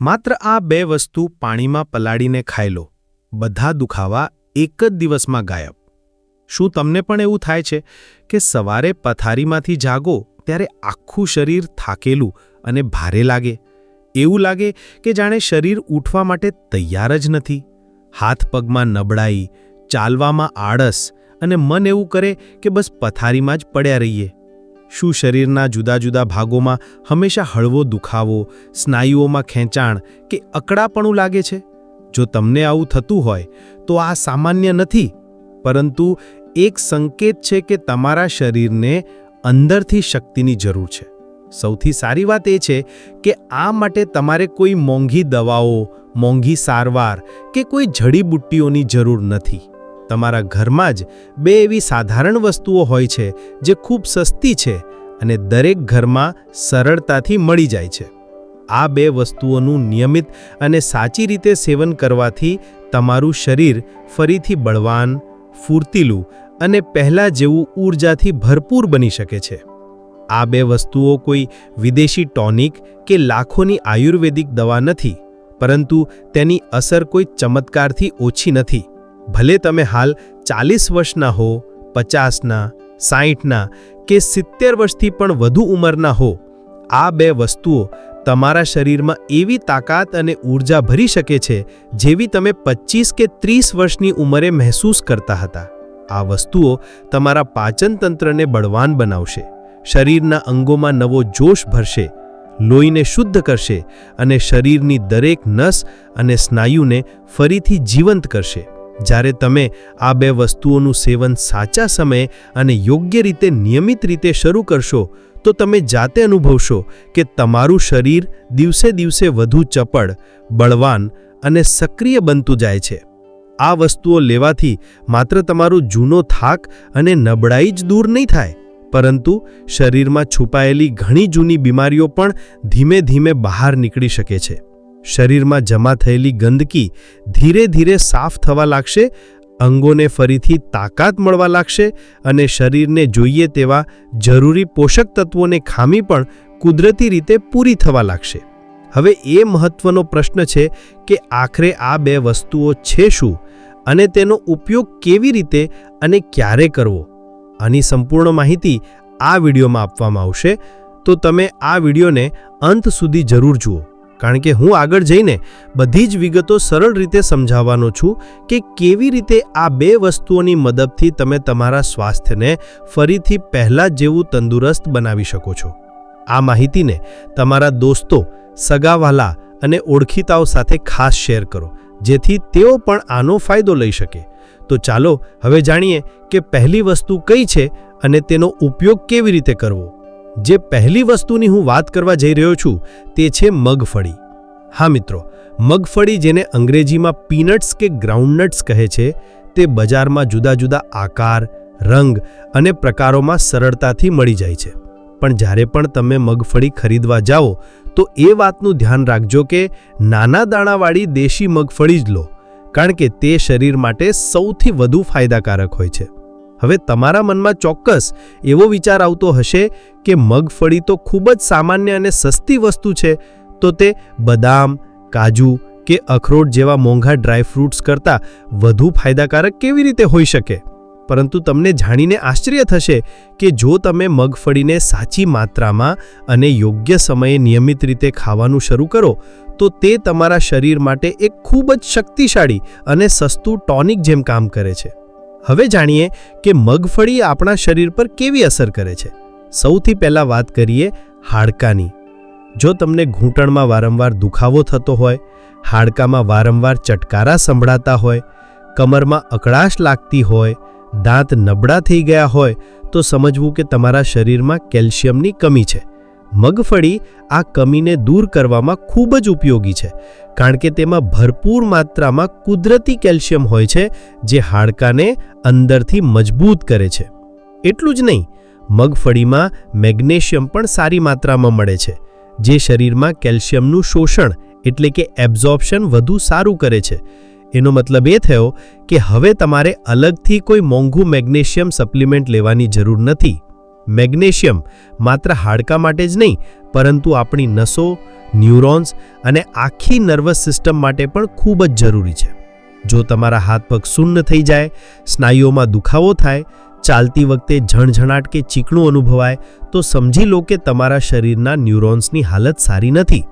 માત્ર આ બે વસ્તુ પાણીમાં પલાળીને ખાઈ લો બધા દુખાવા એક જ દિવસમાં ગાયબ. શું તમને પણ એવું થાય છે કે સવારે પથારીમાંથી જાગો ત્યારે આખું શરીર થાકેલું અને ભારે લાગે? એવું લાગે કે જાણે શરીર ઉઠવા માટે તૈયાર જ નથી. હાથ પગમાં નબળાઈ, ચાલવામાં આળસ અને મન એવું કરે કે બસ પથારીમાં જ પડ્યા રહીએ. શું શરીરના જુદા જુદા ભાગોમાં હંમેશા હળવો દુખાવો, સ્નાયુઓમાં ખેંચાણ કે અકળાપણું લાગે છે? જો તમને આવું થતું હોય, તો આ સામાન્ય નથી, પરંતુ એક સંકેત છે કે તમારા શરીરને અંદરથી શક્તિની જરૂર છે. સૌથી સારી વાત એ છે કે આ માટે તમારે કોઈ મોંઘી દવાઓ, મોંઘી સારવાર કે કોઈ જડીબુટ્ટીઓની જરૂર નથી. તમારા ઘરમાં જ બે એવી સાધારણ વસ્તુઓ હોય છે જે ખૂબ સસ્તી છે અને દરેક ઘરમાં સરળતાથી મળી જાય છે. આ બે વસ્તુઓનું નિયમિત અને સાચી રીતે સેવન કરવાથી તમારું શરીર ફરીથી બળવાન, ફૂર્તિલું અને પહેલાં જેવું ઊર્જાથી ભરપૂર બની શકે છે. આ બે વસ્તુઓ કોઈ વિદેશી ટોનિક કે લાખોની આયુર્વેદિક દવા નથી, પરંતુ તેની અસર કોઈ ચમત્કારથી ઓછી નથી. ભલે તમે હાલ ચાલીસ વર્ષના હો, પચાસના, સાહીઠના કે સિત્તેર વર્ષથી પણ વધુ ઉંમરના હો, આ બે વસ્તુઓ તમારા શરીરમાં એવી તાકાત અને ઊર્જા ભરી શકે છે જેવી તમે પચીસ કે ત્રીસ વર્ષની ઉંમરે મહેસૂસ કરતા હતા. આ વસ્તુઓ તમારા પાચનતંત્રને બળવાન બનાવશે, શરીરના અંગોમાં નવો જોશ ભરશે, લોહીને શુદ્ધ કરશે અને શરીરની દરેક નસ અને સ્નાયુને ફરીથી જીવંત કરશે. જ્યારે તમે આ બે વસ્તુઓનું સેવન સાચા સમયે અને યોગ્ય રીતે નિયમિત રીતે શરૂ કરશો, તો તમે જાતે અનુભવશો કે તમારું શરીર દિવસે દિવસે વધુ ચપળ, બળવાન અને સક્રિય બનતું જાય છે. આ વસ્તુઓ લેવાથી માત્ર તમારો જૂનો થાક અને નબળાઈ જ દૂર નહીં થાય, પરંતુ શરીરમાં છુપાયેલી ઘણી જૂની બીમારીઓ પણ ધીમે ધીમે બહાર નીકળી શકે છે. શરીરમાં જમા થયેલી ગંદકી ધીરે ધીરે સાફ થવા લાગશે, અંગોને ફરીથી તાકાત મળવા લાગશે અને શરીરને જોઈએ તેવા જરૂરી પોષક તત્વોને ખામી પણ કુદરતી રીતે પૂરી થવા લાગશે. હવે એ મહત્વનો પ્રશ્ન છે કે આખરે આ બે વસ્તુઓ છે શું અને તેનો ઉપયોગ કેવી રીતે અને ક્યારે કરવો? આની સંપૂર્ણ માહિતી આ વિડીયોમાં આપવામાં આવશે. તો તમે આ વિડીયોને અંત સુધી જરૂર જુઓ. કારણ કે હું આગળ જઈને બધી જ વિગતો સરળ રીતે સમજાવવાનો છું કે કેવી રીતે આ બે વસ્તુઓની મદદથી તમે તમારા સ્વાસ્થ્યને ફરીથી પહેલાં જેવું તંદુરસ્ત બનાવી શકો છો. આ માહિતીને તમારા દોસ્તો, સગાવાલા અને ઓળખીતાઓ સાથે ખાસ શેર કરો, જેથી તેઓ પણ આનો ફાયદો લઈ શકે. તો ચાલો હવે જાણીએ કે પહેલી વસ્તુ કઈ છે અને તેનો ઉપયોગ કેવી રીતે કરવો. જે પહેલી વસ્તુની હું વાત કરવા જઈ રહ્યો છું, તે છે મગફળી. હા મિત્રો, મગફળી જેને અંગ્રેજીમાં પીનટ્સ કે ગ્રાઉન્ડનટ્સ કહે છે, તે બજારમાં જુદા જુદા આકાર, રંગ અને પ્રકારોમાં સરળતાથી મળી જાય છે. પણ જ્યારે પણ તમે મગફળી ખરીદવા જાઓ, તો એ વાતનું ધ્યાન રાખજો કે નાના દાણાવાળી દેશી મગફળી જ લો, કારણ કે તે શરીર માટે સૌથી વધુ ફાયદાકારક હોય છે. હવે તમારા મનમાં ચોક્કસ એવો વિચાર આવતો હશે કે મગફળી તો ખૂબ જ સામાન્ય અને સસ્તી વસ્તુ છે, તો તે બદામ, કાજુ કે અખરોટ જેવા મોંઘા ડ્રાયફ્રૂટ્સ કરતાં વધુ ફાયદાકારક કેવી રીતે હોઈ શકે? પરંતુ તમને જાણીને આશ્ચર્ય થશે કે જો તમે મગફળીને સાચી માત્રામાં અને યોગ્ય સમયે નિયમિત રીતે ખાવાનું શરૂ કરો, તો તે તમારા શરીર માટે એક ખૂબ જ શક્તિશાળી અને સસ્તું ટોનિક જેમ કામ કરે છે. હવે જાણીએ કે મગફળી આપણા શરીર પર કેવી અસર કરે છે. સૌથી પહેલાં વાત કરીએ હાડકાની. જો તમને ઘૂંટણમાં વારંવાર દુખાવો થતો હોય, હાડકામાં વારંવાર ચટકારા સંભળાતા હોય, કમરમાં અકળાશ લાગતી હોય, દાંત નબળા થઈ ગયા હોય, તો સમજવું કે તમારા શરીરમાં કેલ્શિયમની કમી છે. મગફળી આ કમીને દૂર કરવામાં ખૂબ જ ઉપયોગી છે, કારણ કે તેમાં ભરપૂર માત્રામાં કુદરતી કેલ્શિયમ હોય છે, જે હાડકાને અંદરથી મજબૂત કરે છે. એટલું જ નહીં, મગફળીમાં મેગ્નેશિયમ પણ સારી માત્રામાં મળે છે, જે શરીરમાં કેલ્શિયમનું શોષણ એટલે કે એબ્ઝોર્પ્શન વધુ સારું કરે છે. એનો મતલબ એ થયો કે હવે તમારે અલગથી કોઈ મોંઘું મેગ્નેશિયમ સપ્લિમેન્ટ લેવાની જરૂર નથી. મેગ્નેશિયમ માત્ર હાડકા માટે જ નહીં, પરંતુ આપણી નસો, ન્યુરોન્સ અને આખી નર્વસ સિસ્ટમ માટે પણ ખૂબ જ જરૂરી છે. જો તમારા હાથ પગ શૂન્ય થઈ જાય, સ્નાયુઓમાં દુખાવો થાય, ચાલતી વખતે ઝણઝણાટ કે ચીકણું અનુભવાય, તો સમજી લો કે તમારા શરીરના ન્યુરોન્સની હાલત સારી નથી.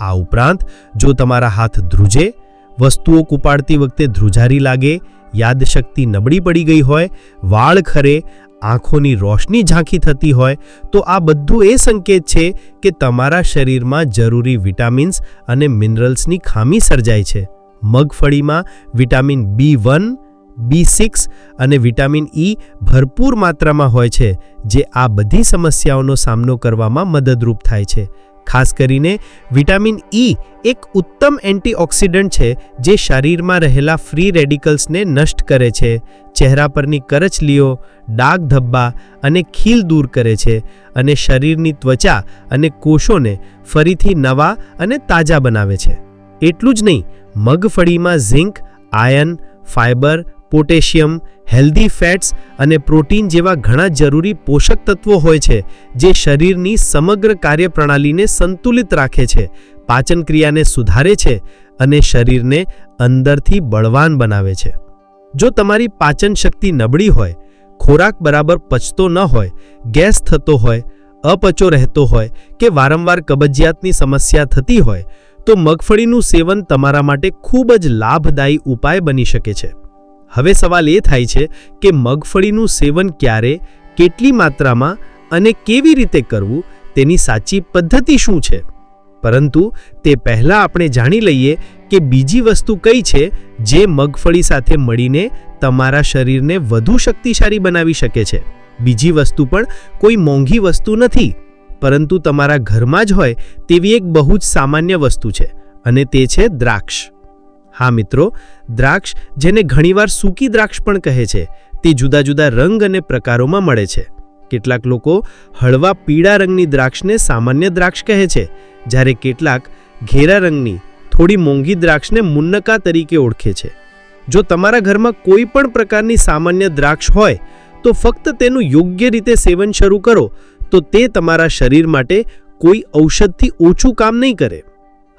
આ ઉપરાંત, જો તમારા હાથ ધ્રુજે, વસ્તુઓ કુપાડતી વખતે ધ્રુજારી લાગે યાદશક્તિ નબળી પડી ગઈ હોય, વાળ ખરે, આંખોની રોશની ઝાંખી થતી હોય, તો આ બધું એ સંકેત છે કે તમારા શરીરમાં જરૂરી વિટામિન્સ અને મિનરલ્સની ખામી સર્જાય છે. મગફળીમાં vitamin B one, B six અને વિટામિન ઈ ભરપૂર માત્રામાં હોય છે, જે આ બધી સમસ્યાઓનો સામનો કરવામાં મદદરૂપ થાય છે. ખાસ કરીને વિટામિન ઈ એક ઉત્તમ એન્ટીઓક્સિડન્ટ છે જે શરીરમાં રહેલા ફ્રી રેડિકલ્સને નષ્ટ કરે છે, ચહેરા પરની કરચલીઓ ડાઘ ધબ્બા અને ખીલ દૂર કરે છે અને શરીરની ત્વચા અને કોષોને ફરીથી નવા અને તાજા બનાવે છે. એટલું જ નહીં, મગફળીમાં zinc, iron fiber potassium, healthy fats અને પ્રોટીન જેવા ઘણા જરૂરી પોષક તત્વો હોય છે, જે શરીરની સમગ્ર કાર્યપ્રણાલીને સંતુલિત રાખે છે પાચન ક્રિયાને સુધારે છે અને શરીરને અંદરથી બળવાન બનાવે છે. જો તમારી પાચન શક્તિ નબળી હોય, ખોરાક બરાબર પચતો ન હોય, ગેસ થતો હોય, અપચો રહેતો હોય કે વારંવાર કબજિયાતની સમસ્યા થતી હોય, તો મગફળીનું સેવન તમારા માટે ખૂબ જ લાભદાયી ઉપાય બની શકે છે. હવે સવાલ એ થાય છે કે મગફળીનું સેવન ક્યારે, કેટલી માત્રામાં અને કેવી રીતે કરવું, તેની સાચી પદ્ધતિ શું છે? પરંતુ તે પહેલાં આપણે જાણી લઈએ કે બીજી વસ્તુ કઈ છે જે મગફળી સાથે મળીને તમારા શરીરને વધુ શક્તિશાળી બનાવી શકે છે. બીજી વસ્તુ પણ કોઈ મોંઘી વસ્તુ નથી. પરંતુ તમારા ઘરમાં જ હોય તેવી એક બહુ જ સામાન્ય વસ્તુ છે, અને તે છે દ્રાક્ષ. હા મિત્રો, દ્રાક્ષ જેને ઘણીવાર સૂકી દ્રાક્ષ પણ કહે છે, તે જુદા જુદા રંગ અને પ્રકારોમાં મળે છે. કેટલાક લોકો હળવા પીળા રંગની દ્રાક્ષને સામાન્ય દ્રાક્ષ કહે છે, જ્યારે કેટલાક ઘેરા રંગની, થોડી મોંઘી દ્રાક્ષને મુન્નકા તરીકે ઓળખે છે. જો તમારા ઘરમાં કોઈ પણ પ્રકારની સામાન્ય દ્રાક્ષ હોય, તો ફક્ત તેનું યોગ્ય રીતે સેવન શરૂ કરો, તો તે તમારા શરીર માટે કોઈ ઔષધથી ઓછું કામ નહીં કરે.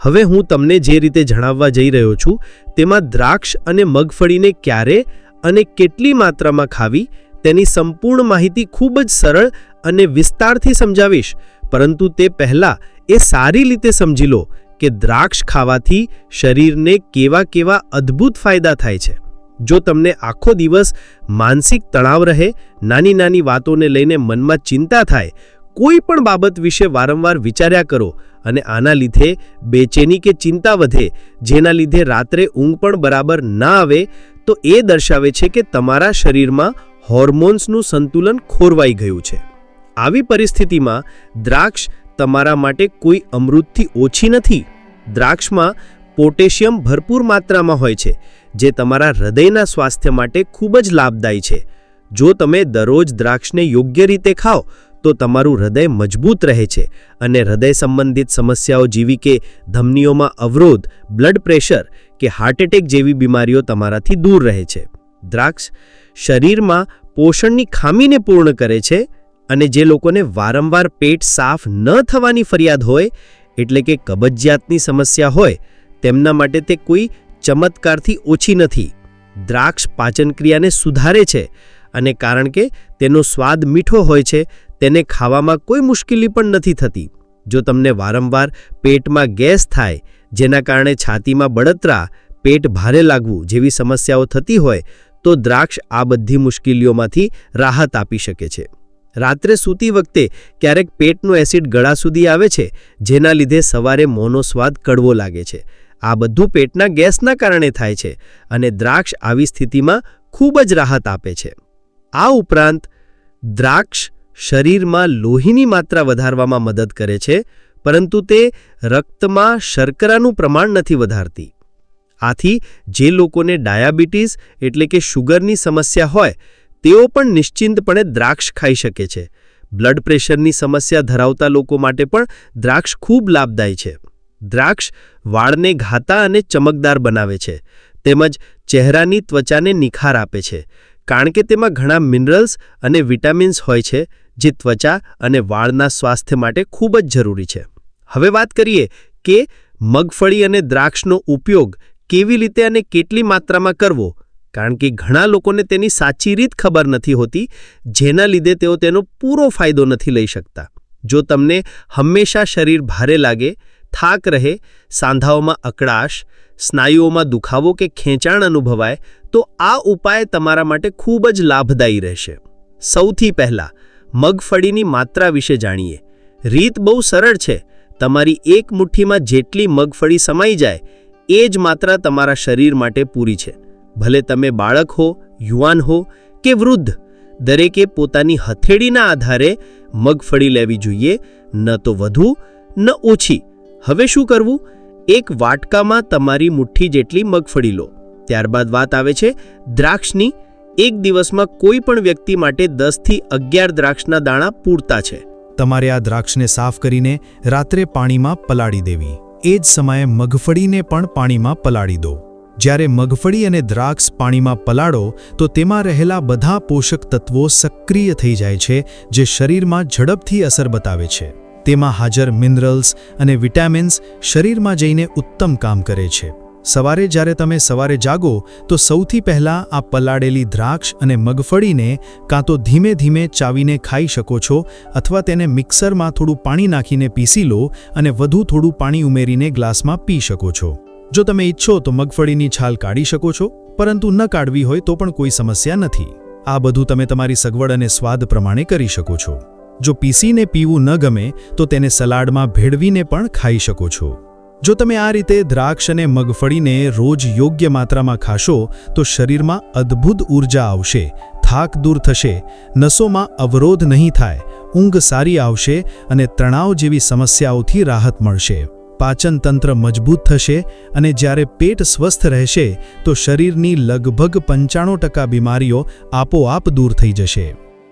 હવે હું તમને જે રીતે જણાવવા જઈ રહ્યો છું, તેમાં દ્રાક્ષ અને મગફળીને ક્યારે અને કેટલી માત્રામાં ખાવી, તેની સંપૂર્ણ માહિતી ખૂબ જ સરળ અને વિસ્તારથી સમજાવીશ. પરંતુ તે પહેલાં એ સારી રીતે સમજી લો કે દ્રાક્ષ ખાવાથી શરીરને કેવા કેવા અદ્ભુત ફાયદા થાય છે. જો તમને આખો દિવસ માનસિક તણાવ રહે, નાની નાની વાતોને લઈને મનમાં ચિંતા થાય, કોઈ પણ બાબત વિશે વારંવાર વિચાર્યા કરો અને આના લીધે બેચેની કે ચિંતા વધે, જેના લીધે રાત્રે ઊંઘ પણ બરાબર ના આવે, તો એ દર્શાવે છે કે તમારા શરીરમાં હોર્મોન્સનું સંતુલન ખોરવાઈ ગયું છે. આવી પરિસ્થિતિમાં દ્રાક્ષ તમારા માટે કોઈ અમૃતથી ઓછી નથી. દ્રાક્ષમાં પોટેશિયમ ભરપૂર માત્રામાં હોય છે, જે તમારા હૃદયના સ્વાસ્થ્ય માટે ખૂબ જ લાભદાયી છે. જો તમે દરરોજ દ્રાક્ષને યોગ્ય રીતે ખાઓ તો તમારું હૃદય મજબૂત રહે છે અને હૃદય સંબંધિત સમસ્યાઓ જેવી કે ધમનીઓમાં અવરોધ બ્લડ પ્રેશર કે હાર્ટ એટેક જેવી બીમારીઓ તમારાથી દૂર રહે છે. દ્રાક્ષ શરીરમાં પોષણની ખામીને પૂર્ણ કરે છે અને જે લોકોને વારંવાર પેટ સાફ ન થવાની ફરિયાદ હોય, એટલે કે કબજિયાતની સમસ્યા હોય, તેમના માટે તે કોઈ ચમત્કારથી ઓછી નથી. દ્રાક્ષ પાચનક્રિયાને સુધારે છે અને કારણ કે તેનો સ્વાદ મીઠો હોય છે તેને ખાવામાં કોઈ મુશ્કેલી પણ નથી થતી. જો તમને વારંવાર પેટમાં ગેસ થાય, જેના કારણે છાતીમાં બળતરા, પેટ ભારે લાગવું જેવી સમસ્યાઓ થતી હોય, તો દ્રાક્ષ આ બધી મુશ્કેલીઓમાંથી રાહત આપી શકે છે. રાત્રે સૂતી વખતે ક્યારેક પેટનો એસિડ ગળા સુધી આવે છે, જેના લીધે સવારે મોંનો સ્વાદ કડવો લાગે છે. આ બધું પેટના ગેસના કારણે થાય છે અને દ્રાક્ષ આવી સ્થિતિમાં ખૂબ જ રાહત આપે છે. આ ઉપરાંત, દ્રાક્ષ શરીરમાં લોહીની માત્રા વધારવામાં મદદ કરે છે, પરંતુ તે રક્તમાં શર્કરાનું પ્રમાણ નથી વધારતી. આથી જે લોકોને ડાયાબિટીસ એટલે કે શુગરની સમસ્યા હોય, તેઓ પણ નિશ્ચિંતપણે દ્રાક્ષ ખાઈ શકે છે. બ્લડ પ્રેશરની સમસ્યા ધરાવતા લોકો માટે પણ દ્રાક્ષ ખૂબ લાભદાયી છે. દ્રાક્ષ વાળને ઘાતા અને ચમકદાર બનાવે છે, તેમજ ચહેરાની ત્વચાને નિખાર આપે છે, કારણ કે તેમાં ઘણા મિનરલ્સ અને વિટામિન્સ હોય છે જે ત્વચા અને વાળના સ્વાસ્થ્ય માટે ખૂબ જ જરૂરી છે. હવે વાત કરીએ કે મગફળી અને દ્રાક્ષનો ઉપયોગ કેવી રીતે અને કેટલી માત્રામાં કરવો? કારણ કે ઘણા લોકોને તેની સાચી રીત ખબર નથી હોતી, જેના લીધે તેઓ તેનો પૂરો ફાયદો નથી લઈ શકતા. જો તમને હંમેશા શરીર ભારે લાગે, થાક રહે, સાંધાઓમાં અકળાશ, સ્નાયુઓમાં દુખાવો કે ખેંચાણ અનુભવાય, તો આ ઉપાય તમારા માટે ખૂબ જ લાભદાયી રહેશે. સૌથી પહેલાં મગફળીની માત્રા વિશે જાણીએ. રીત બહુ સરળ છે. તમારી એક મુઠ્ઠીમાં જેટલી મગફળી સમાઈ જાય, એ જ માત્રા તમારા શરીર માટે પૂરી છે. ભલે તમે બાળક હો, યુવાન હો કે વૃદ્ધ, દરેકે પોતાની હથેળીના આધારે મગફળી લેવી જોઈએ, ન તો વધુ, ન ઓછી. હવે શું કરવું? એક વાટકામાં તમારી મુઠ્ઠી જેટલી મગફળી લો. ત્યારબાદ વાત આવે છે દ્રાક્ષની. એક દિવસમાં કોઈ પણ વ્યક્તિ માટે દસથી અગિયાર દ્રાક્ષના દાણા પૂરતા છે. તમારે આ દ્રાક્ષને સાફ કરીને રાત્રે પાણીમાં પલાળી દેવી. એ જ સમયે મગફળીને પણ પાણીમાં પલાળી દો. જ્યારે મગફળી અને દ્રાક્ષ પાણીમાં પલાળો, તો તેમાં રહેલા બધા પોષક તત્વો સક્રિય થઈ જાય છે, જે શરીરમાં ઝડપથી અસર બતાવે છે. તેમાં હાજર મિનરલ્સ અને વિટામિન્સ શરીરમાં જઈને ઉત્તમ કામ કરે છે. સવારે જ્યારે તમે સવારે જાગો, તો સૌથી પહેલાં આ પલાળેલી દ્રાક્ષ અને મગફળીને કાં તો ધીમે ધીમે ચાવીને ખાઈ શકો છો અથવા તેને મિક્સરમાં થોડું પાણી નાખીને પીસી લો અને વધુ થોડું પાણી ઉમેરીને ગ્લાસમાં પી શકો છો. જો તમે ઈચ્છો તો મગફળીની છાલ કાઢી શકો છો, પરંતુ ન કાઢવી હોય તો પણ કોઈ સમસ્યા નથી. આ બધું તમે તમારી સગવડ અને સ્વાદ પ્રમાણે કરી શકો છો. જો પીસીને પીવું ન ગમે, તો તેને સલાડમાં ભેળવીને પણ ખાઈ શકો છો. જો તમે આ રીતે દ્રાક્ષ અને મગફળીને રોજ યોગ્ય માત્રામાં ખાશો, તો શરીરમાં અદ્ભુત ઊર્જા આવશે, થાક દૂર થશે, નસોમાં અવરોધ નહીં થાય, ઊંઘ સારી આવશે અને તણાવ જેવી સમસ્યાઓથી રાહત મળશે. પાચનતંત્ર મજબૂત થશે અને જ્યારે પેટ સ્વસ્થ રહેશે, તો શરીરની લગભગ પંચાણું ટકા બીમારીઓ આપોઆપ દૂર થઈ જશે.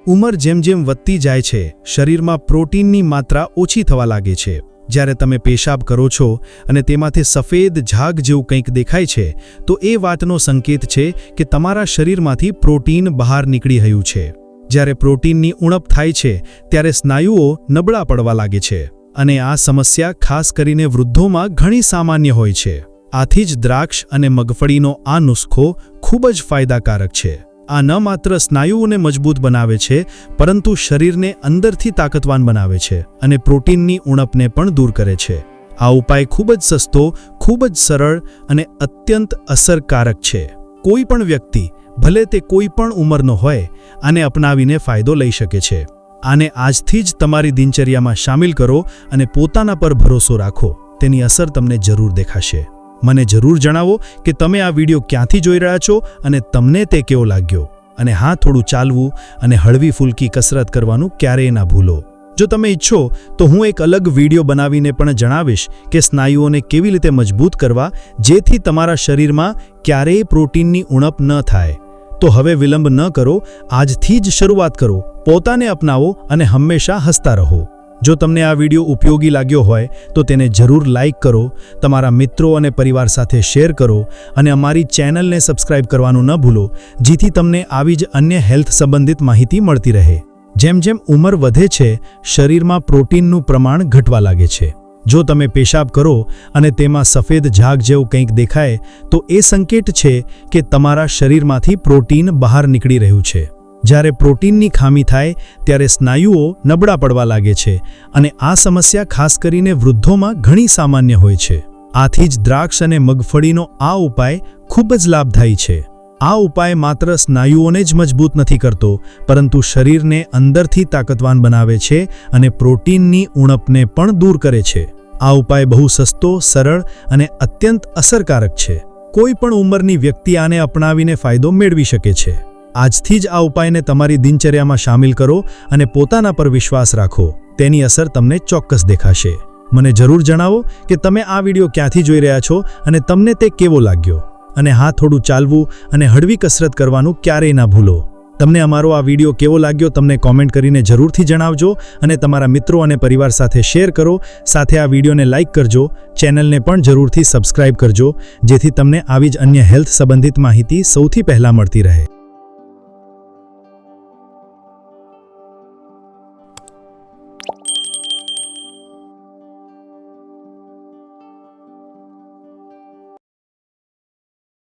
ઉંમર જેમ જેમ વધતી જાય છે, શરીરમાં પ્રોટીનની માત્રા ઓછી થવા લાગે છે. જ્યારે તમે પેશાબ કરો છો અને તેમાંથી સફેદ ઝાગ જેવું કંઈક દેખાય છે, તો એ વાતનો સંકેત છે કે તમારા શરીરમાંથી પ્રોટીન બહાર નીકળી રહ્યું છે. જ્યારે પ્રોટીનની ઉણપ થાય છે, ત્યારે સ્નાયુઓ નબળા પડવા લાગે છે અને આ સમસ્યા ખાસ કરીને વૃદ્ધોમાં ઘણી સામાન્ય હોય છે. આથી જ દ્રાક્ષ અને મગફળીનો આ નુસ્ખો ખૂબ જ ફાયદાકારક છે. આ ન માત્ર સ્નાયુઓને મજબૂત બનાવે છે, પરંતુ શરીરને અંદરથી તાકતવાન બનાવે છે અને પ્રોટીનની ઉણપને પણ દૂર કરે છે. આ ઉપાય ખૂબ જ સસ્તો, ખૂબ જ સરળ અને અત્યંત અસરકારક છે. કોઈ પણ વ્યક્તિ, ભલે તે કોઈ પણ ઉંમરનો હોય, આને અપનાવીને ફાયદો લઈ શકે છે. આને આજથી જ તમારી દિનચર્યામાં સામેલ કરો અને પોતાના પર ભરોસો રાખો. તેની અસર તમને જરૂર દેખાશે. મને જરૂર જણાવો કે તમે આ વીડિયો ક્યાંથી જોઈ રહ્યા છો અને તમને તે કેવો લાગ્યો? અને હા, થોડું ચાલવું અને હળવી ફૂલકી કસરત કરવાનું ક્યારેય ના ભૂલો. જો તમે ઈચ્છો, તો હું એક અલગ વિડિયો બનાવીને પણ જણાવીશ કે સ્નાયુઓને કેવી રીતે મજબૂત કરવા જેથી તમારા શરીરમાં ક્યારેય પ્રોટીનની ઉણપ ન થાય. તો હવે વિલંબ ન કરો, આજથી જ શરૂઆત કરો. પોતાને અપનાવો અને હંમેશા હસતા રહો. જો તમને આ વિડિયો ઉપયોગી લાગ્યો હોય, તો તેને જરૂર લાઇક કરો, તમારા મિત્રો અને પરિવાર સાથે શેર કરો અને અમારી ચેનલને સબસ્ક્રાઇબ કરવાનું ન ભૂલો, જેથી તમને આવી જ અન્ય હેલ્થ સંબંધિત માહિતી મળતી રહે. જેમ જેમ ઉંમર વધે છે, શરીરમાં પ્રોટીનનું પ્રમાણ ઘટવા લાગે છે. જો તમે પેશાબ કરો અને તેમાં સફેદ ઝાગ જેવું કંઈક દેખાય, તો એ સંકેત છે કે તમારા શરીરમાંથી પ્રોટીન બહાર નીકળી રહ્યું છે. જ્યારે પ્રોટીનની ખામી થાય, ત્યારે સ્નાયુઓ નબળા પડવા લાગે છે અને આ સમસ્યા ખાસ કરીને વૃદ્ધોમાં ઘણી સામાન્ય હોય છે. આથી જ દ્રાક્ષ અને મગફળીનો આ ઉપાય ખૂબ જ લાભદાયી છે. આ ઉપાય માત્ર સ્નાયુઓને જ મજબૂત નથી કરતો, પરંતુ શરીરને અંદરથી તાકતવાન બનાવે છે અને પ્રોટીનની ઉણપને પણ દૂર કરે છે. આ ઉપાય બહુ સસ્તો, સરળ અને અત્યંત અસરકારક છે. કોઈ પણ ઉંમરની વ્યક્તિ આને અપનાવીને ફાયદો મેળવી શકે છે. આજથી જ આ ઉપાયને તમારી દિનચર્યામાં સામેલ કરો અને પોતાના પર વિશ્વાસ રાખો. તેની અસર તમને ચોક્કસ દેખાશે. મને જરૂર જણાવો કે તમે આ વિડિયો ક્યાંથી જોઈ રહ્યા છો અને તમને તે કેવો લાગ્યો? અને હા, થોડું ચાલવું અને હળવી કસરત કરવાનું ક્યારેય ના ભૂલો. તમને અમારો આ વિડિયો કેવો લાગ્યો તમને કોમેન્ટ કરીને જરૂરથી જણાવજો અને તમારા મિત્રો અને પરિવાર સાથે શેર કરો. સાથે આ વિડીયોને લાઇક કરજો, ચેનલને પણ જરૂરથી સબસ્ક્રાઇબ કરજો, જેથી તમને આવી જ અન્ય હેલ્થ સંબંધિત માહિતી સૌથી પહેલાં મળતી રહે.